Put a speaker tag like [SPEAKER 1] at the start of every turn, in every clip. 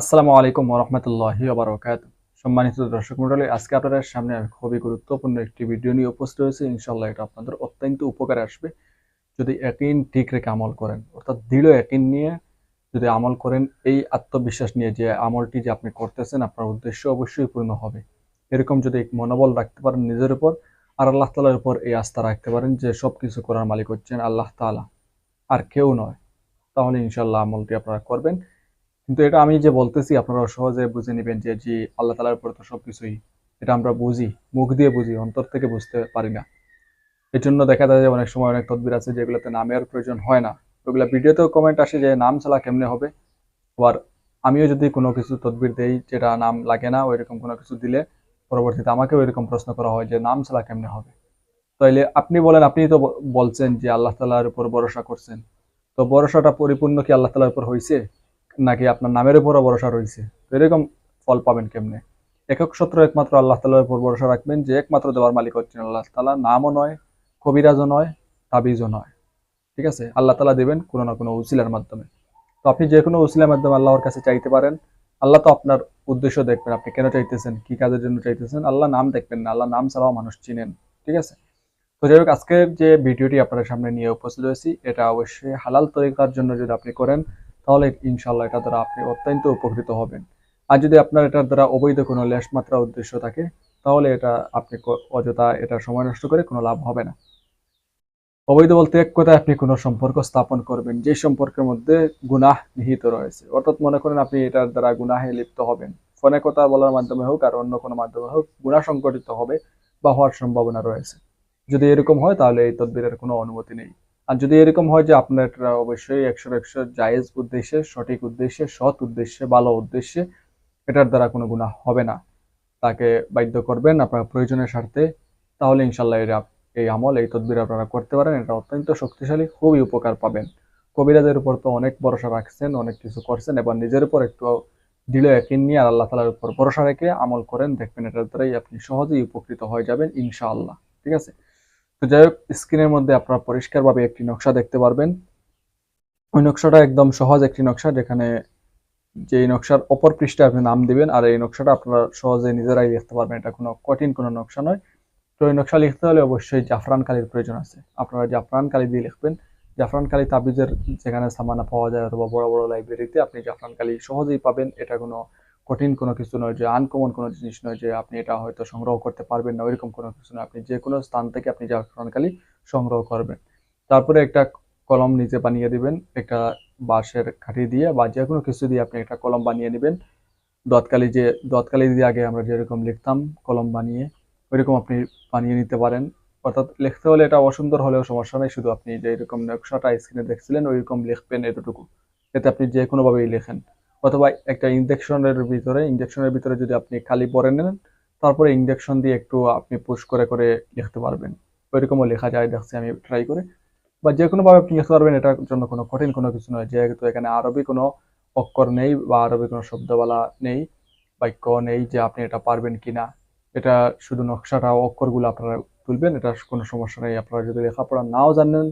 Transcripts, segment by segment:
[SPEAKER 1] আসসালামু আলাইকুম রহমতুল্লাহি বারকাত সম্মানিত দর্শক মন্ডলী আজকে আপনাদের সামনে আমি খুবই গুরুত্বপূর্ণ একটি ভিডিও নিয়ে উপস্থিত হয়েছি। ইনশাল্লাহ এটা আপনাদের অত্যন্ত উপকারে আসবে। যদি একিন ঠিক রেখে আমল করেন, অর্থাৎ দৃঢ় একিন নিয়ে যদি আমল করেন, এই আত্মবিশ্বাস নিয়ে যে আমলটি যে আপনি করতেছেন, আপনার উদ্দেশ্য অবশ্যই পূর্ণ হবে। এরকম যদি মনোবল রাখতে পারেন নিজের উপর, আর আল্লাহ তালার উপর এই আস্থা রাখতে পারেন যে সব কিছু করার মালিক হচ্ছেন আল্লাহ তালা আর কেউ নয়, তাহলে ইনশাল্লাহ আমলটি আপনারা করবেন। কিন্তু এটা আমি যে বলতেছি আপনারা সহজে বুঝে নেবেন যে জি আল্লাহ তালার উপর তো সবকিছুই। এটা আমরা বুঝি, মুখ দিয়ে বুঝি, অন্তর থেকে বুঝতে পারি না। এর জন্য দেখা যায় যে অনেক সময় অনেক তদবির আছে যেগুলোতে নামের প্রয়োজন হয় না। ওগুলা ভিডিওতেও কমেন্ট আসে যে, নাম ছাড়া কেমনে হবে? আবার আমিও যদি কোনো কিছু তদবির দেই যেটা নাম লাগে না, ওইরকম কোনো কিছু দিলে পরবর্তীতে আমাকেও এরকম প্রশ্ন করা হয় যে, নাম ছাড়া কেমনে হবে? তাইলে আপনি বলেন, আপনি তো বলছেন যে আল্লাহ তালার উপর ভরসা করছেন। তো ভরসাটা পরিপূর্ণ কি আল্লাহ তালার উপর হয়েছে নাকি আপনার নামের উপরও ভরসা রয়েছে? এরকম ফল পাবেন কেমনে? একক সত্র একমাত্র আল্লাহ তালার উপর ভরসা রাখবেন যে একমাত্র দেওয়ার মালিক হচ্ছেন আল্লাহ তালা নামও নয়, কবিরাজও নয়, তাবিজও নয়। ঠিক আছে? আল্লাহ তালা দেবেন কোনো না কোনো উসিলার মাধ্যমে। তো আপনি যে কোনো উসিলার মাধ্যমে আল্লাহর কাছে চাইতে পারেন। আল্লাহ তো আপনার উদ্দেশ্য দেখবেন আপনি কেন চাইতেছেন, কি কাজের জন্য চাইতেছেন। আল্লাহ নাম দেখবেন না, আল্লাহ নাম ছাড়াও মানুষ চিনেন। ঠিক আছে? তো যাই হোক, আজকের যে ভিডিওটি আপনাদের সামনে নিয়ে উপস্থিত হয়েছি, এটা অবশ্যই হালাল তরিকার জন্য যদি আপনি করেন তাহলে ইনশাল্লাহ এটা দ্বারা আপনি অত্যন্ত উপকৃত হবেন। আর যদি আপনার এটার দ্বারা অবৈধ কোনো লেশমাত্রা উদ্দেশ্য থাকে, তাহলে এটা আপনি অযথা এটা সময় নষ্ট করে কোনো লাভ হবে না। অবৈধ বলতে এক কথায় আপনি কোনো সম্পর্ক স্থাপন করবেন, যে সম্পর্কের মধ্যে গুনাহ নিহিত রয়েছে। অর্থাৎ মনে করেন আপনি এটার দ্বারা গুনাহে লিপ্ত হবেন। ফোনে কথা বলার মাধ্যমে হোক আর অন্য কোনো মাধ্যমে হোক, গুনাহ সংগঠিত হবে বা হওয়ার সম্ভাবনা রয়েছে। যদি এরকম হয় তাহলে এই তদবিরের কোনো অনুমতি নেই। আর যদি এরকম হয় যে আপনার অবশ্যই একশো একশো জায়েজ উদ্দেশ্যে, সঠিক উদ্দেশ্যে, সৎ উদ্দেশ্যে, ভালো উদ্দেশ্যে এটার দ্বারা কোনো গুণা হবে না। তাকে বাধ্য করবেন আপনার প্রয়োজনের স্বার্থে। তাহলে ইনশাল্লাহ এরা এই আমল, এই তদবির আপনারা করতে পারেন। এটা অত্যন্ত শক্তিশালী, খুবই উপকার পাবেন। কবিরাজের উপর তো অনেক ভরসা রাখছেন, অনেক কিছু করছেন, এবার নিজের উপর একটু দৃঢ় একিন নিয়ে আর আল্লাহ তালার উপর ভরসা রেখে আমল করেন। দেখবেন এটার দ্বারাই আপনি সহজেই উপকৃত হয়ে যাবেন ইনশাআল্লাহ। ঠিক আছে? তো যাই হোক, স্ক্রিনের মধ্যে আপনারা পরিষ্কারভাবে একটি নকশা দেখতে পারবেন। ওই নকশাটা একদম সহজ একটি নকশা, যেখানে যে নকশার অপর পৃষ্ঠে আপনি নাম দিবেন আর এই নকশাটা আপনারা সহজে নিজেরাই লিখতে পারবেন। এটা কোনো কঠিন কোনো নকশা নয়। তো এই নকশা লিখতে হলে অবশ্যই জাফরান কালির প্রয়োজন আছে। আপনারা জাফরান কালি দিয়ে লিখবেন। জাফরান কালি তাবিজের যেখানে সামানা পাওয়া যায় অথবা বড় বড় লাইব্রেরিতে আপনি জাফরান কালি সহজেই পাবেন। এটা কোনো কঠিন কোনো কিছু নয় যে আনকমন কোনো জিনিস নয় যে, আপনি এটা হয়তো সংগ্রহ করতে পারবেন না, ওইরকম কোনো কিছু নয়। আপনি যে কোনো স্থান থেকে আপনি জাফরান কালি সংগ্রহ করবেন। তারপরে একটা কলম নিজে বানিয়ে দিবেন, একটা বাঁশের কাঠি দিয়ে বা যে কোনো কিছু দিয়ে আপনি একটা কলম বানিয়ে নেবেন। দতকালি যে, দতকালি দিয়ে আগে আমরা যেরকম লিখতাম, কলম বানিয়ে, ওইরকম আপনি বানিয়ে নিতে পারেন। অর্থাৎ লিখতে হলে এটা অসুন্দর হলেও সমস্যা নেই, শুধু আপনি যে এরকম নকশাটা স্ক্রিনে দেখছিলেন, ওইরকম লিখবেন এতটুকু। এতে আপনি যে কোনোভাবেই লেখেন। অথবা একটা ইঞ্জেকশনের ভিতরে ইঞ্জেকশনের ভিতরে যদি আপনি খালি পরে নেন, তারপরে ইঞ্জেকশন দিয়ে একটু আপনি পুশ করে করে লিখতে পারবেন। ওইরকমও লেখা যায়, দেখছি আমি ট্রাই করে। বা যে কোনোভাবে আপনি লিখতে পারবেন, এটার জন্য কোনো কঠিন কোনো কিছু নয়। যেহেতু এখানে আরবি কোনো অক্ষর নেই বা আরবি কোনো শব্দবালা নেই বাক্য নেই যে আপনি এটা পারবেন কিনা, এটা শুধু নকশাটা, অক্ষরগুলো আপনারা তুলবেন, এটা কোনো সমস্যা নেই। আপনারা যদি লেখাপড়া নাও জানেন,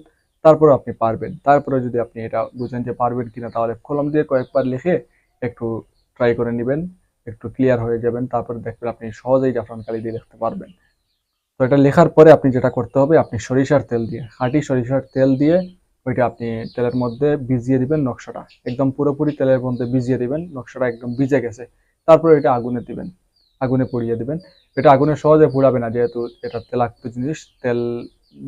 [SPEAKER 1] তারপরে আপনি পারবেন। তারপরে যদি আপনি এটা বুঝেন যে পারবেন কিনা, তাহলে কলম দিয়ে কয়েকবার লিখে একটু ট্রাই করে নেবেন, একটু ক্লিয়ার হয়ে যাবেন, তারপরে দেখবেন আপনি সহজেই জাফরান কালি দিয়ে লিখতে পারবেন। তো এটা লেখার পরে আপনি যেটা করতে হবে, আপনি সরিষার তেল দিয়ে খাঁটি সরিষার তেল দিয়ে ওইটা আপনি তেলের মধ্যে ভিজিয়ে দিবেন নকশাটা। একদম পুরোপুরি তেলের মধ্যে ভিজিয়ে দিবেন, নকশাটা একদম ভিজে গেছে। তারপরে এটা আগুনে দিবেন, আগুনে পুড়িয়ে দিবেন। এটা আগুনে সহজে পুড়াবে না, যেহেতু এটা তেলাক্ত জিনিস, তেল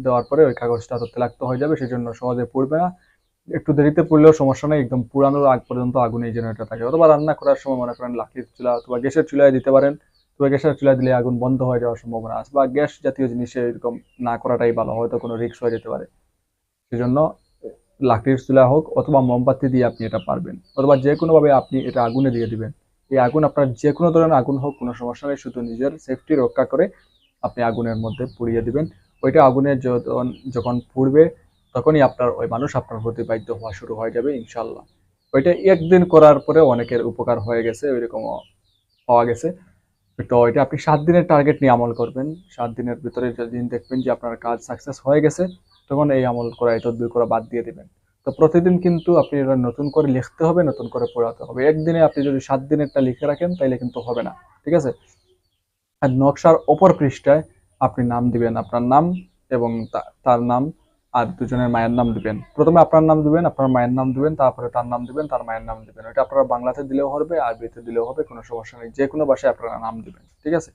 [SPEAKER 1] দেওয়ার পরে ওই কাগজটা তো তেলাক্ত হয়ে যাবে, সেজন্য সহজে পুড়বে না। একটু দেরিতে পড়লেও সমস্যা নেই, একদম পুরানোর আগ পর্যন্ত আগুনেই যেন এটা থাকে। অথবা রান্না করার সময় মনে করেন লাকড়ির চুলা অথবা গ্যাসের চুলায় দিতে পারেন, তবে গ্যাসের চুলায় দিলে আগুন বন্ধ হয়ে যাওয়ার সম্ভাবনা আছে বা গ্যাস জাতীয় জিনিসে এরকম না করাটাই ভালো, হয়তো কোনো রিস্ক হয়ে যেতে পারে। সেজন্য লাকড়ির চুলা হোক অথবা মোমবাতি দিয়ে আপনি এটা পারবেন, অথবা যে কোনোভাবে আপনি এটা আগুনে দিয়ে দিবেন। এই আগুন আপনার যে কোনো ধরনের আগুন হোক, কোনো সমস্যা নেই, শুধু নিজের সেফটি রক্ষা করে আপনি আগুনের মধ্যে পুড়িয়ে দিবেন। ওইটা আগুনে যখন পুড়বে তখনই আপনার ওই মানুষ আপনার প্রতি বাধ্য হওয়া শুরু হয়ে যাবে ইনশাল্লাহ ওইটা একদিন করার পরে অনেকের উপকার হয়ে গেছে, ওইরকমও পাওয়া গেছে। তো এটা আপনি সাত দিনের টার্গেট নিয়ে আমল করবেন। সাত দিনের ভিতরে যেদিন দেখবেন যে আপনার কাজ সাকসেস হয়ে গেছে, তখন এই আমল করা, এই তদবির করা বাদ দিয়ে দিবেন। তো প্রতিদিন কিন্তু আপনি এটা নতুন করে লিখতে হবে, নতুন করে পড়াতে হবে। একদিনে আপনি যদি সাত দিনেরটা লিখে রাখেন, তাইলে কিন্তু হবে না, ঠিক আছে? আর নকশার অপর পৃষ্ঠায় আপনি নাম দিবেন, আপনার নাম এবং তার নাম। আর দুজনের মায়ের নাম দিবেন। প্রথমে আপনার নাম দিবেন, আপনার মায়ের নাম দিবেন, তারপরে তার নাম দিবেন, তার মায়ের নাম দিবেন। এটা আপনারা বাংলাতে দিলেও হবে আরবিতে দিলেও হবে, কোনো সমস্যা নেই। যে কোনো ভাষায় আপনারা নাম দিবেন, ঠিক আছে?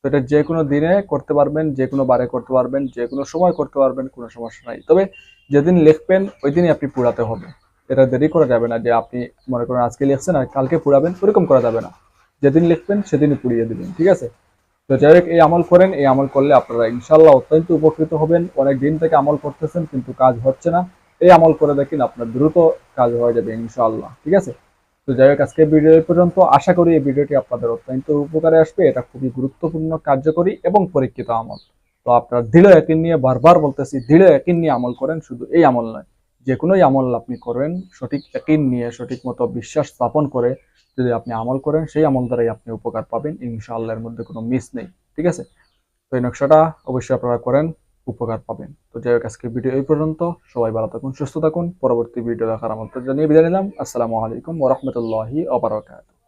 [SPEAKER 1] তো এটা যে কোনো দিনে করতে পারবেন, যে কোনো বারে করতে পারবেন, যে কোনো সময় করতে পারবেন, কোনো সমস্যা নাই। তবে যেদিন লিখবেন ওই দিনই আপনি পুরাতে হবে। এটা দেরি করা যাবে না যে আপনি মনে করেন আজকে লিখছেন আর কালকে পুরাবেন, ওরকম করা যাবে না। যেদিন লিখবেন, সেদিনই পুড়িয়ে দিবেন, ঠিক আছে? তো যাই হোক, এই আমল করেন, এই আমল করলে আপনারা ইনশাল্লাহ অত্যন্ত উপকৃত হবেন। অনেক দিন থেকে আমল করতেছেন, কিন্তু কাজ হচ্ছে না। এই আমল করে দেখেন আপনার দ্রুত কাজ হয়ে যাবে ইনশাআল্লাহ, ঠিক আছে? তো যাই হোক আজকে ভিডিও পর্যন্ত। আশা করি এই ভিডিওটি আপনাদের অত্যন্ত উপকারে আসবে। এটা খুবই গুরুত্বপূর্ণ, কার্যকরী এবং পরীক্ষিত আমল। তো আপনার দৃঢ় একিন নিয়ে বারবার বলতেছি, দৃঢ় একিন নিয়ে আমল করেন, শুধু এই আমল নয়। যে কোনোই আমল আপনি করেন, সঠিক একিন নিয়ে সঠিক মতো বিশ্বাস স্থাপন করে যদি আপনি আমল করেন, সেই আমল দ্বারাই আপনি উপকার পাবেন। ইনশাআল্লাহ এর মধ্যে কোনো মিস নেই, ঠিক আছে? তো এই নকশাটা অবশ্যই আপনারা করেন, উপকার পাবেন। তো যাই হোক আজকে ভিডিও এই পর্যন্ত। সবাই ভালো থাকুন, সুস্থ থাকুন। পরবর্তী ভিডিও দেখার আমন্ত্রণ জানিয়ে বিদায় নিলাম। আসসালামু আলাইকুম ওরহমতুল্লাহি ওবরাকাতুহ